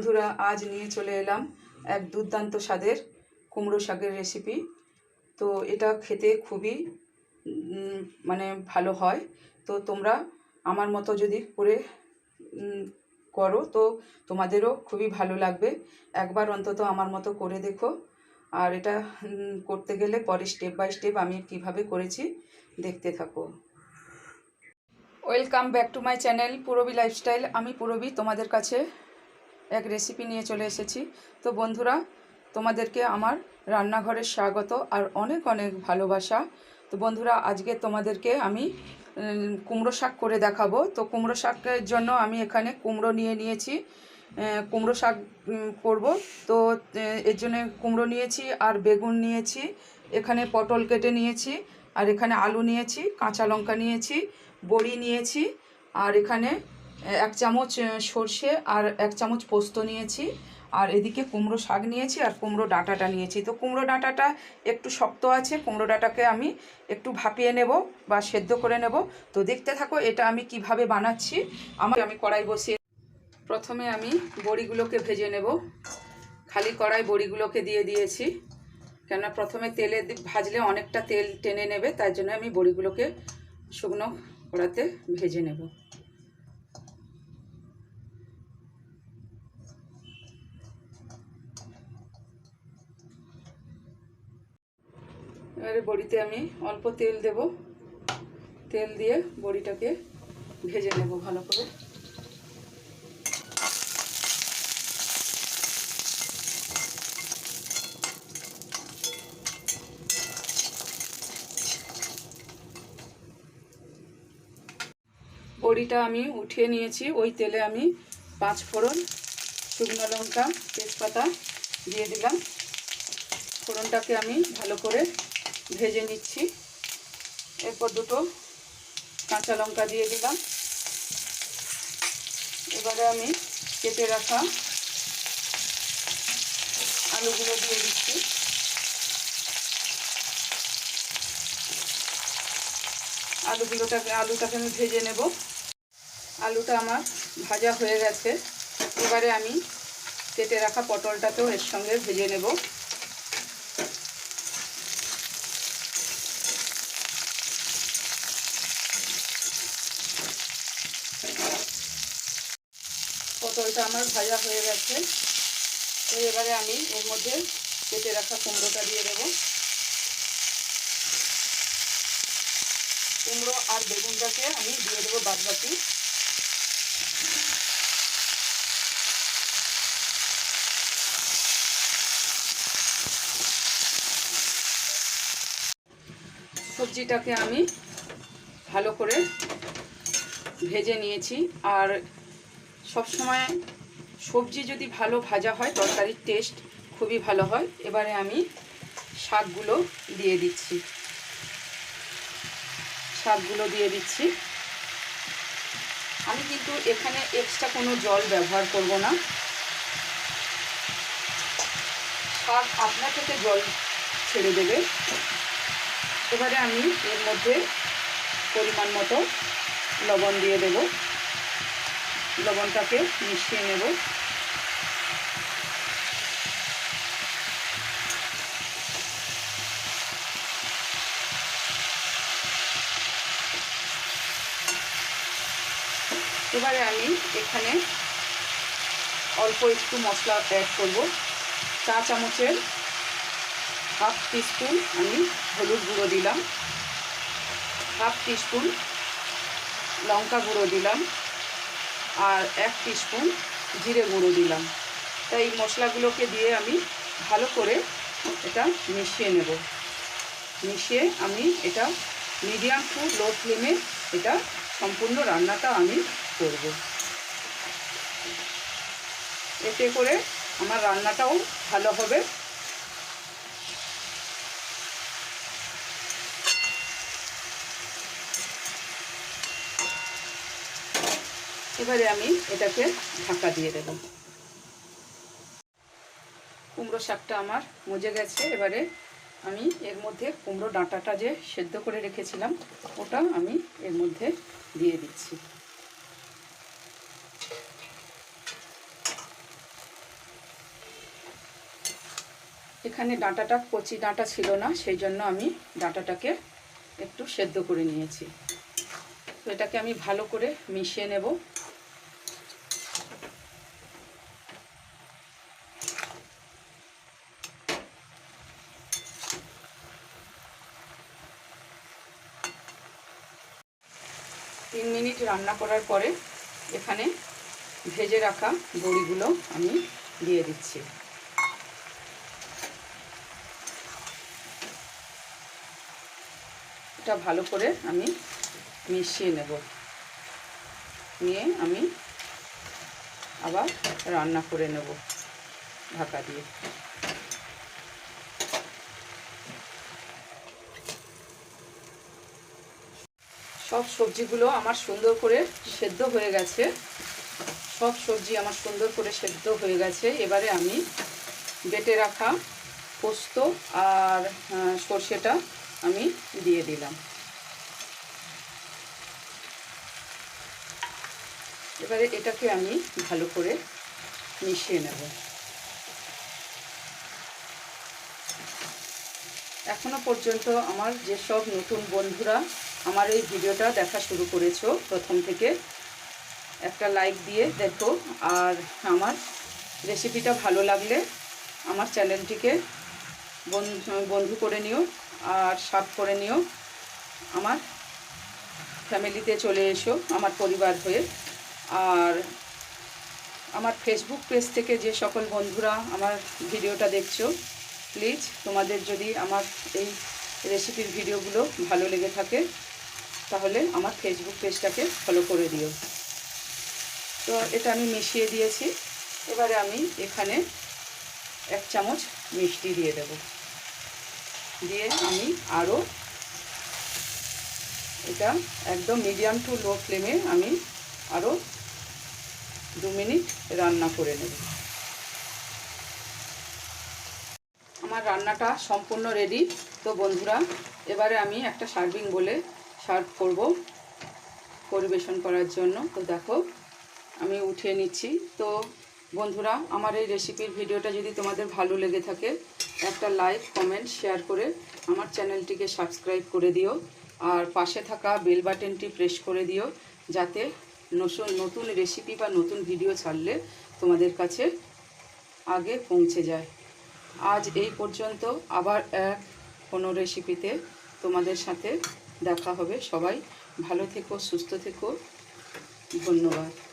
বন্ধুরা, আজ নিয়ে চলে এলাম এক দুর্দান্ত স্বাদের কুমড়ো শাকের রেসিপি তো এটা খেতে খুবই মানে ভালো হয়। তো তোমরা আমার মতো যদি করে করো, তো তোমাদেরও খুবই ভালো লাগবে। একবার অন্তত আমার মতো করে দেখো। আর এটা করতে গেলে পরে স্টেপ বাই স্টেপ আমি কীভাবে করেছি দেখতে থাকো। Welcome back to my channel Purbi lifestyle আমি পুরবি, তোমাদের কাছে এক রেসিপি নিয়ে চলে এসেছি। তো বন্ধুরা, তোমাদেরকে আমার রান্নাঘরের স্বাগত আর অনেক অনেক ভালোবাসা। তো বন্ধুরা, আজকে তোমাদেরকে আমি কুমড়ো শাক করে দেখাবো। তো কুমড়ো শাকের জন্য আমি এখানে কুমড়ো নিয়ে নিয়েছি। কুমড়ো শাক করব। তো এর জন্য কুমড়ো নিয়েছি আর বেগুন নিয়েছি। এখানে পটল কেটে নিয়েছি আর এখানে আলু নিয়েছি, কাঁচা লঙ্কা নিয়েছি, বড়ি নিয়েছি আর এখানে এক চামচ সর্ষে আর এক চামচ পোস্ত নিয়েছি। আর এদিকে কুমড়ো শাক নিয়েছি আর কুমড়ো ডাঁটাটা নিয়েছি। তো কুমড়ো ডাঁটাটা একটু শক্ত আছে, কুমড়ো ডাঁটাকে আমি একটু ভাপিয়ে নেব বা সেদ্ধ করে নেব। তো দেখতে থাকো, এটা আমি কীভাবে বানাচ্ছি। আমার আমি কড়াই বসিয়ে প্রথমে আমি বড়িগুলোকে ভেজে নেব। খালি কড়াই বড়িগুলোকে দিয়ে দিয়েছি। কেননা প্রথমে তেলে ভাজলে অনেকটা তেল টেনে নেবে তার জন্য আমি বড়িগুলোকে শুকনো কড়াতে ভেজে নেব। এবারে বড়িতে আমি অল্প তেল দেব। তেল দিয়ে বড়িটাকে ভেজে নেব ভালো করে। বড়িটা আমি উঠিয়ে নিয়েছি। ওই তেলে আমি পাঁচ ফোড়ন শুকনো লঙ্কা, তেজপাতা দিয়ে দিলাম। ফোড়নটাকে আমি ভালো করে ভেজে নিচ্ছি। এরপর দুটো কাঁচা লঙ্কা দিয়ে দিলাম। এবারে আমি কেটে রাখা আলুগুলো দিয়ে দিচ্ছি। আলুগুলোটাকে আলুটাকে আমি ভেজে নেব। আলুটা আমার ভাজা হয়ে গেছে। এবারে আমি কেটে রাখা পটলটাকেও এর সঙ্গে ভেজে নেব। পটলটা আমার ভাজা হয়ে গেছে। তো এবারে আমি এর মধ্যে কেটে রাখা কুমড়োটা দিয়ে দেবো। কুমড়ো আর বেগুনটাকে আমি দিয়ে দেবো বাদ বাকি সবজিটাকে আমি ভালো করে ভেজে নিয়েছি। আর সবসময় সবজি যদি ভালো ভাজা হয়, তরকারির টেস্ট খুবই ভালো হয়। এবারে আমি শাকগুলো দিয়ে দিচ্ছি। শাকগুলো দিয়ে দিচ্ছি। আমি কিন্তু এখানে এক্সট্রা কোনো জল ব্যবহার করব না। শাক আপনা থেকে জল ছেড়ে দেবে। এবারে আমি এর মধ্যে পরিমাণ মতো লবণ দিয়ে দেব। লবণটাকে মিশিয়ে নেব। এবারে আমি এখানে অল্প একটু মশলা অ্যাড করব। চা চামচের হাফ টিস্পুন আমি হলুদ গুঁড়ো দিলাম। হাফ টিস্পুন লঙ্কা গুঁড়ো দিলাম। আর এক টিস্পুন জিরে গুঁড়ো দিলাম। তাই এই মশলাগুলোকে দিয়ে আমি ভালো করে এটা মিশিয়ে নেব। মিশিয়ে আমি এটা মিডিয়াম টু লো ফ্লেমে এটা সম্পূর্ণ রান্নাটা আমি করব। এতে করে আমার রান্নাটাও ভালো হবে। এবারে আমি এটাকে ঢাকা দিয়ে দেব। কুমড়ো শাকটা আমার মজে গেছে। এবারে আমি এর মধ্যে কুমড়ো ডাঁটাটা যে সেদ্ধ করে রেখেছিলাম, ওটা আমি এর মধ্যে দিয়ে দিচ্ছি। এখানে ডাঁটাটা কচি ডাঁটা ছিল না, সেই জন্য আমি ডাঁটাটাকে একটু সেদ্ধ করে নিয়েছি। তো এটাকে আমি ভালো করে মিশিয়ে নেব তিন মিনিট রান্না করার পরে এখানে ভেজে রাখা বড়িগুলো আমি দিয়ে দিচ্ছি। এটা ভালো করে আমি মিশিয়ে নেব। নিয়ে আমি আবার রান্না করে নেব ঢাকা দিয়ে। সব সবজিগুলো আমার সুন্দর করে সেদ্ধ হয়ে গেছে। সব সবজি আমার সুন্দর করে সেদ্ধ হয়ে গেছে। এবারে আমি বেটে রাখা পোস্ত আর সর্ষেটা আমি দিয়ে দিলাম। এবারে এটাকে আমি ভালো করে মিশিয়ে নেব। এখনও পর্যন্ত আমার যেসব নতুন বন্ধুরা আমার এই ভিডিওটা দেখা শুরু করেছ প্রথম থেকে, একটা লাইক দিয়ে দেখো। আর আমার রেসিপিটা ভালো লাগলে আমার চ্যানেলটিকে বন্ধু করে নিও আর সাব করে নিও। আমার ফ্যামিলিতে চলে এসো, আমার পরিবার হয়ে। আর আমার ফেসবুক পেজ থেকে যে সকল বন্ধুরা আমার ভিডিওটা দেখছ প্লিজ তোমাদের যদি আমার এই রেসিপির ভিডিওগুলো ভালো লেগে থাকে, তাহলে আমার ফেসবুক পেজটাকে ফলো করে দিও। তো এটা আমি মিশিয়ে দিয়েছি। এবারে আমি এখানে এক চামচ মিষ্টি দিয়ে দেব। দিয়ে আমি আরও এটা একদম মিডিয়াম টু লো ফ্লেমে আমি আরও দু মিনিট রান্না করে নেব। আমার রান্নাটা সম্পূর্ণ রেডি তো বন্ধুরা, এবারে আমি একটা সার্ভিং বলে সার্ভ করব পরিবেশন করার জন্য। তো দেখো, আমি উঠিয়ে নিচ্ছি। তো বন্ধুরা, আমার এই রেসিপির ভিডিওটা যদি তোমাদের ভালো লেগে থাকে, একটা লাইক কমেন্ট শেয়ার করে আমার চ্যানেলটিকে সাবস্ক্রাইব করে দিও। আর পাশে থাকা বেল বাটনটি প্রেস করে দিও, যাতে নতুন নতুন রেসিপি বা নতুন ভিডিও ছাড়লে তোমাদের কাছে আগে পৌঁছে যায়। আজ এই পর্যন্ত আবার এক কোনো রেসিপিতে তোমাদের সাথে দেখা হবে। সবাই ভালো থেকো, সুস্থ থেকো। ধন্যবাদ।